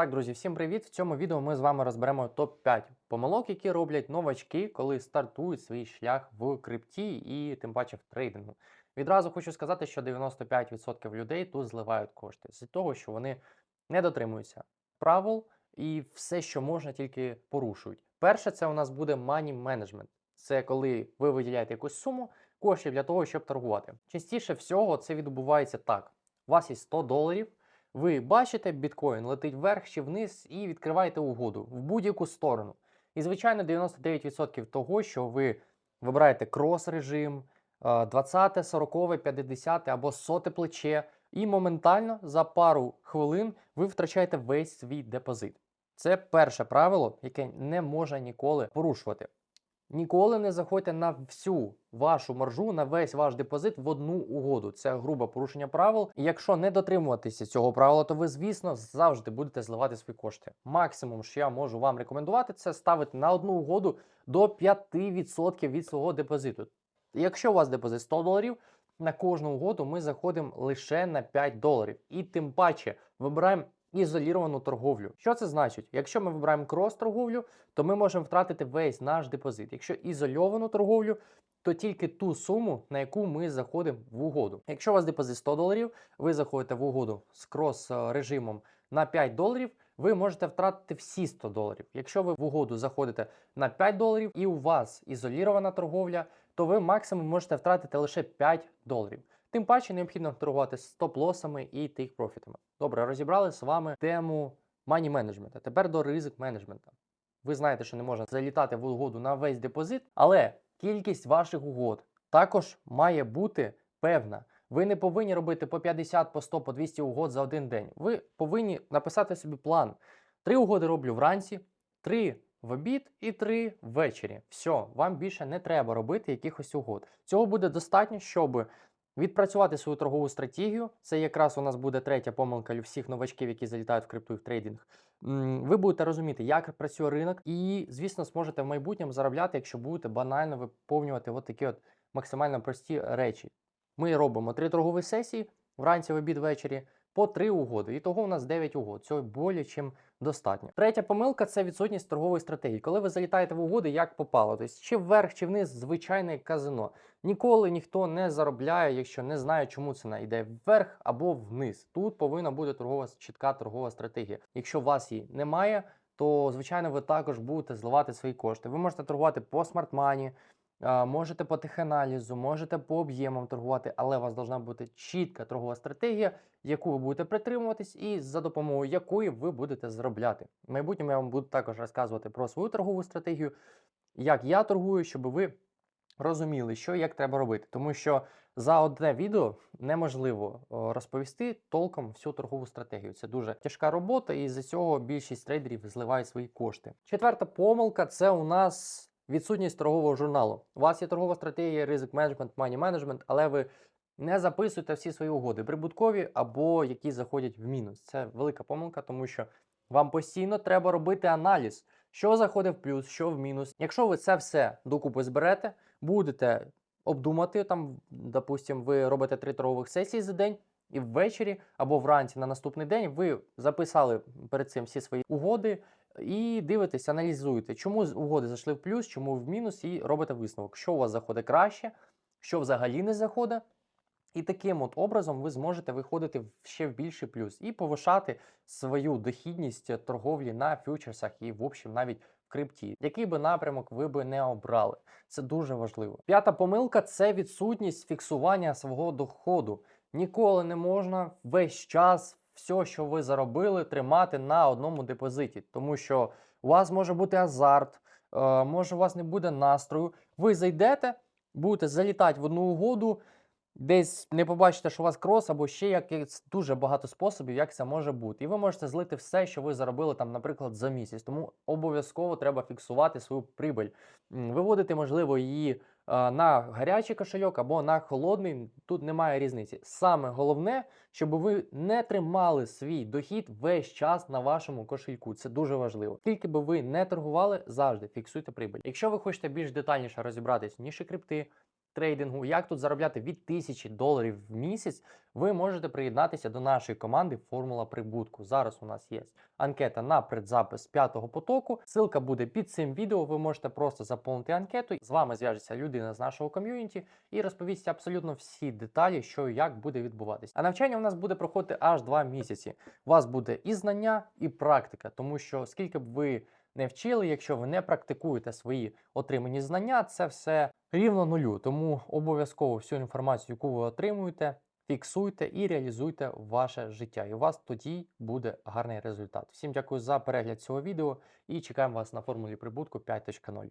Так, друзі, всім привіт! В цьому відео ми з вами розберемо топ-5 помилок, які роблять новачки, коли стартують свій шлях в крипті і тим паче в трейдингу. Відразу хочу сказати, що 95% людей тут зливають кошти з того, що вони не дотримуються правил і все, що можна, тільки порушують. Перше, це у нас буде money management. Це коли ви виділяєте якусь суму коштів для того, щоб торгувати. Частіше всього це відбувається так: у вас є 100 доларів. Ви бачите, біткоін летить вверх чи вниз і відкриваєте угоду в будь-яку сторону. І, звичайно, 99% того, що ви вибираєте крос-режим, е, 20, 40, 50 або соте плече, і моментально за пару хвилин ви втрачаєте весь свій депозит. Це перше правило, яке не можна ніколи порушувати. Ніколи не заходьте на всю вашу маржу, на весь ваш депозит в одну угоду. Це грубе порушення правил. І якщо не дотримуватися цього правила, то ви, звісно, завжди будете зливати свої кошти. Максимум, що я можу вам рекомендувати, це ставити на одну угоду до 5% від свого депозиту. Якщо у вас депозит 100 доларів, на кожну угоду ми заходимо лише на 5 доларів. І тим паче вибираємо ізоліровану торговлю. Що це значить? Якщо ми вибираємо крос-торговлю, то ми можемо втратити весь наш депозит. Якщо ізольовану торговлю, то тільки ту суму, на яку ми заходимо в угоду. Якщо у вас депозит 100 доларів, ви заходите в угоду з крос-режимом на 5 доларів, ви можете втратити всі 100 доларів. Якщо ви в угоду заходите на 5 доларів і у вас ізолірована торговля, то ви максимум можете втратити лише 5 доларів. Тим паче необхідно торгувати стоп-лосами і тейк профітами. Добре, розібрали з вами тему мані менеджмента. Тепер до ризик менеджмента. Ви знаєте, що не можна залітати в угоду на весь депозит, але кількість ваших угод також має бути певна. Ви не повинні робити по 50, по 100, по 200 угод за один день. Ви повинні написати собі план. Три угоди роблю вранці, три в обід і три ввечері. Все, вам більше не треба робити якихось угод. Цього буде достатньо, щоб відпрацювати свою торгову стратегію. Це якраз у нас буде третя помилка для всіх новачків, які залітають в крипту і в трейдинг. Ви будете розуміти, як працює ринок, і, звісно, зможете в майбутньому заробляти, якщо будете банально виповнювати от такі от максимально прості речі. Ми робимо три торгові сесії вранці, в обід, ввечері, по три угоди. І того у нас 9 угод. Цього більше, чим достатньо. Третя помилка це відсутність торгової стратегії. Коли ви залітаєте в угоди, як попало, тобто чи вверх, чи вниз, звичайне казино. Ніколи ніхто не заробляє, якщо не знає, чому ціна йде вверх або вниз. Тут повинна бути торгова чітка торгова стратегія. Якщо у вас її немає, то звичайно ви також будете зливати свої кошти. Ви можете торгувати по смарт-мані, Можете по теханалізу, можете по об'ємам торгувати, але у вас повинна бути чітка торгова стратегія, яку ви будете притримуватись, і за допомогою якої ви будете заробляти. В майбутньому я вам буду також розказувати про свою торгову стратегію, як я торгую, щоб ви розуміли, що і як треба робити. Тому що за одне відео неможливо розповісти толком всю торгову стратегію. Це дуже тяжка робота, і з цього більшість трейдерів зливають свої кошти. Четверта помилка це у нас відсутність торгового журналу. У вас є торгова стратегія, ризик менеджмент, мані менеджмент, але ви не записуєте всі свої угоди, прибуткові або які заходять в мінус. Це велика помилка, тому що вам постійно треба робити аналіз, що заходить в плюс, що в мінус. Якщо ви це все докупи зберете, будете обдумати там, допустимо, ви робите три торгових сесії за день. І ввечері або вранці на наступний день ви записали перед цим всі свої угоди і дивитесь, аналізуєте, чому угоди зайшли в плюс, чому в мінус, і робите висновок, що у вас заходить краще, що взагалі не заходить. І таким от образом ви зможете виходити ще в більший плюс і повишати свою дохідність торговлі на фьючерсах і, в общем, навіть в крипті. Який би напрямок ви би не обрали. Це дуже важливо. П'ята помилка це відсутність фіксування свого доходу. Ніколи не можна весь час все, що ви заробили, тримати на одному депозиті, тому що у вас може бути азарт, е, може у вас не буде настрою. Ви зайдете, будете залітати в одну угоду, десь не побачите, що у вас крос, або ще якось дуже багато способів, як це може бути. І ви можете злити все, що ви заробили там, наприклад, за місяць. Тому обов'язково треба фіксувати свою прибиль, виводити, можливо, її на гарячий кошельок або на холодний. Тут немає різниці. Саме головне, щоб ви не тримали свій дохід весь час на вашому кошельку. Це дуже важливо. Тільки би ви не торгували, завжди фіксуйте прибиль. Якщо ви хочете більш детальніше розібратись ніші крипти, трейдингу, як тут заробляти від 1000 доларів в місяць, ви можете приєднатися до нашої команди Формула прибутку. Зараз у нас є анкета на предзапис п'ятого потоку. Ссылка буде під цим відео. Ви можете просто заповнити анкету. З вами зв'яжеться людина з нашого ком'юніті і розповість абсолютно всі деталі, що як буде відбуватись. А навчання у нас буде проходити аж 2 місяці. У вас буде і знання, і практика, тому що скільки б ви не вчили, якщо ви не практикуєте свої отримані знання, це все рівно нулю. Тому обов'язково всю інформацію, яку ви отримуєте, фіксуйте і реалізуйте ваше життя. І у вас тоді буде гарний результат. Всім дякую за перегляд цього відео і чекаємо вас на формулі прибутку 5.0.